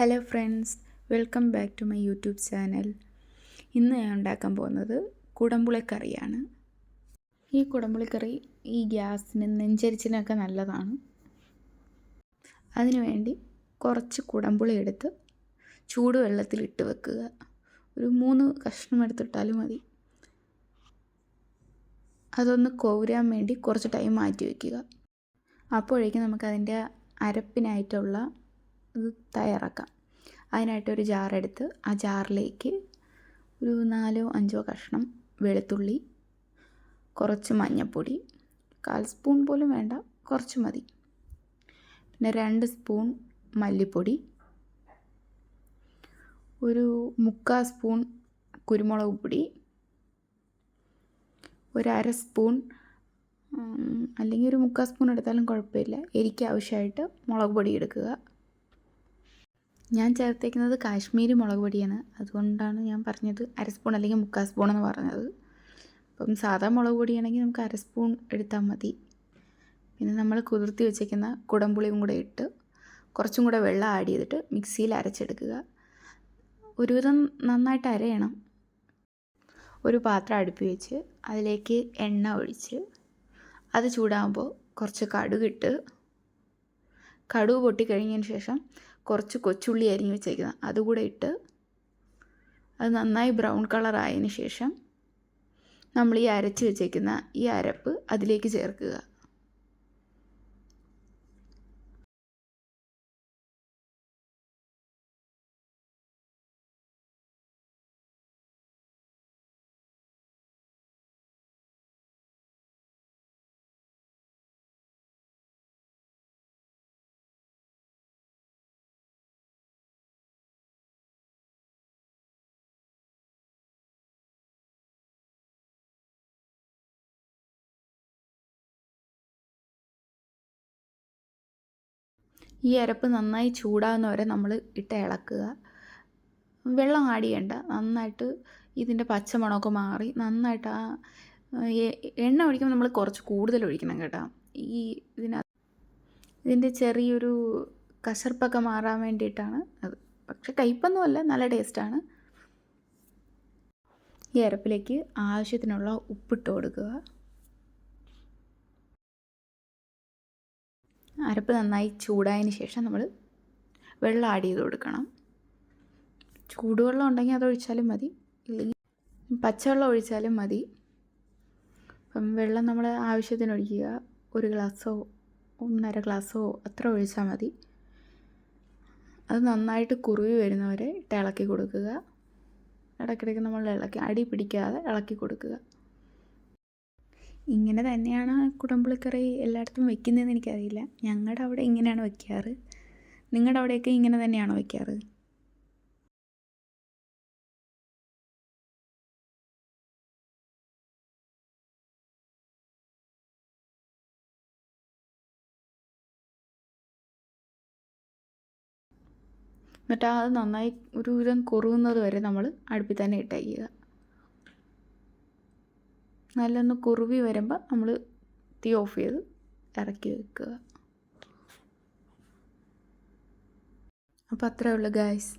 Hello friends welcome back to my YouTube channel. ഇന്ന് ഞാൻ ഉണ്ടാക്കാൻ പോകുന്നത് കുടംപുളിക്കറിയാണ്. ഈ കുടംപുളിക്കറി ഈ ഗ്യാസിന് നെഞ്ചരിച്ചിനൊക്കെ നല്ലതാണ്. അതിനുവേണ്ടി കുറച്ച് കുടംപുളി എടുത്ത് ചൂടുവെള്ളത്തിൽ ഇട്ട് വെക്കുക. ഒരു മൂന്ന് കഷ്ണം എടുത്തിട്ടാലും മതി. അതൊന്ന് കോരാൻ വേണ്ടി കുറച്ച് ടൈം മാറ്റി വയ്ക്കുക അപ്പോഴേക്കും നമുക്കതിന്റെ അരപ്പിനായിട്ടുള്ള ഇത് തയ്യാറാക്കാം. അതിനായിട്ട് ഒരു ജാറെടുത്ത് ആ ജാറിലേക്ക് ഒരു നാലോ അഞ്ചോ കഷ്ണം വെളുത്തുള്ളി കുറച്ച് മഞ്ഞൾപ്പൊടി കാൽ സ്പൂൺ പോലും വേണ്ട കുറച്ച് മതി. പിന്നെ രണ്ട് സ്പൂൺ മല്ലിപ്പൊടി ഒരു മുക്കാൽ സ്പൂൺ കുരുമുളക് പൊടി ഒരു അര സ്പൂൺ അല്ലെങ്കിൽ ഒരു മുക്കാൽ സ്പൂൺ എടുത്താലും കുഴപ്പമില്ല. എരിക്ക് ആവശ്യമായിട്ട് മുളക് പൊടി എടുക്കുക. ഞാൻ ചേർത്തേക്കുന്നത് കാശ്മീരി മുളക് പൊടിയാണ്. അതുകൊണ്ടാണ് ഞാൻ പറഞ്ഞത് അര സ്പൂൺ അല്ലെങ്കിൽ മുക്കാൽ സ്പൂൺ എന്ന് പറഞ്ഞത്. അപ്പം സാധാ മുളക് പൊടിയാണെങ്കിൽ നമുക്ക് അര സ്പൂൺ എടുത്താൽ മതി. പിന്നെ നമ്മൾ കുതിർത്തി വെച്ചേക്കുന്ന കുടംപുളിയും കൂടെ ഇട്ട് കുറച്ചും കൂടെ വെള്ളം ആഡ് ചെയ്തിട്ട് മിക്സിയിൽ അരച്ചെടുക്കുക. ഒരുവിധം നന്നായിട്ട് അരയണം. ഒരു പാത്രം അടുപ്പി വെച്ച് അതിലേക്ക് എണ്ണ ഒഴിച്ച് അത് ചൂടാകുമ്പോൾ കുറച്ച് കടുകിട്ട് കടുക് പൊട്ടിക്കഴിഞ്ഞതിന് ശേഷം കുറച്ച് കൊച്ചുള്ളി അരിഞ്ഞ് വെച്ചേക്കുന്നത് അതുകൂടെ ഇട്ട് അത് നന്നായി ബ്രൗൺ കളർ ആയതിന് ശേഷം നമ്മൾ ഈ അരച്ച് വെച്ചേക്കുന്ന ഈ അരപ്പ് അതിലേക്ക് ചേർക്കുക. ഈ അരപ്പ് നന്നായി ചൂടാകുന്നവരെ നമ്മൾ ഇട്ട് ഇളക്കുക. വെള്ളം ആഡ് ചെയ്യണ്ട. നന്നായിട്ട് ഇതിന്റെ പച്ചമണമൊക്കെ മാറി നന്നായിട്ട് ആ എണ്ണ ഒഴിക്കുമ്പോൾ നമ്മൾ കുറച്ച് കൂടുതൽ ഒഴിക്കണം കേട്ടോ. ഈ ഇതിനകത്ത് ഇതിന്റെ ചെറിയൊരു കശർപ്പൊക്കെ മാറാൻ വേണ്ടിയിട്ടാണ് അത്. പക്ഷെ കയ്പൊന്നുമല്ല നല്ല ടേസ്റ്റാണ് ഈ അരപ്പിലേക്ക് ആവശ്യത്തിനുള്ള ഉപ്പിട്ട് കൊടുക്കുക. അരപ്പ് നന്നായി ചൂടായതിന് ശേഷം നമ്മൾ വെള്ളം ആഡ് ചെയ്ത് കൊടുക്കണം. ചൂടുവെള്ളം ഉണ്ടെങ്കിൽ അതൊഴിച്ചാലും മതി. ഇല്ലെങ്കിൽ പച്ചവെള്ളം ഒഴിച്ചാലും മതി. അപ്പം വെള്ളം നമ്മൾ ആവശ്യത്തിന് ഒഴിക്കുക. ഒരു ഗ്ലാസ്സോ ഒന്നര ഗ്ലാസ്സോ അത്ര ഒഴിച്ചാൽ മതി. അത് നന്നായിട്ട് കുറുവി വരുന്നവരെ ഇട്ട് ഇളക്കി കൊടുക്കുക. ഇടയ്ക്കിടയ്ക്ക് നമ്മൾ ഇളക്കി അടി പിടിക്കാതെ ഇളക്കി കൊടുക്കുക. ഇങ്ങനെ തന്നെയാണ് കുടംപുളിക്കറി എല്ലായിടത്തും വെക്കുന്നതെന്ന് എനിക്കറിയില്ല. ഞങ്ങളുടെ അവിടെ ഇങ്ങനെയാണ് വെക്കാറ്. നിങ്ങളുടെ അവിടെയൊക്കെ ഇങ്ങനെ തന്നെയാണോ വെക്കാറ്? എന്നിട്ട് അത് നന്നായി ഒരു വിധം കുറുകുന്നത് വരെ നമ്മൾ അടുപ്പിൽ തന്നെ ഇട്ടേക്കുക നല്ലൊന്ന് കുറുവി വരുമ്പോൾ നമ്മൾ തീ ഓഫ് ചെയ്ത് ഇറക്കി വെക്കുക. അപ്പോൾ അത്രേ ഉള്ളൂ ഗായ്സ്.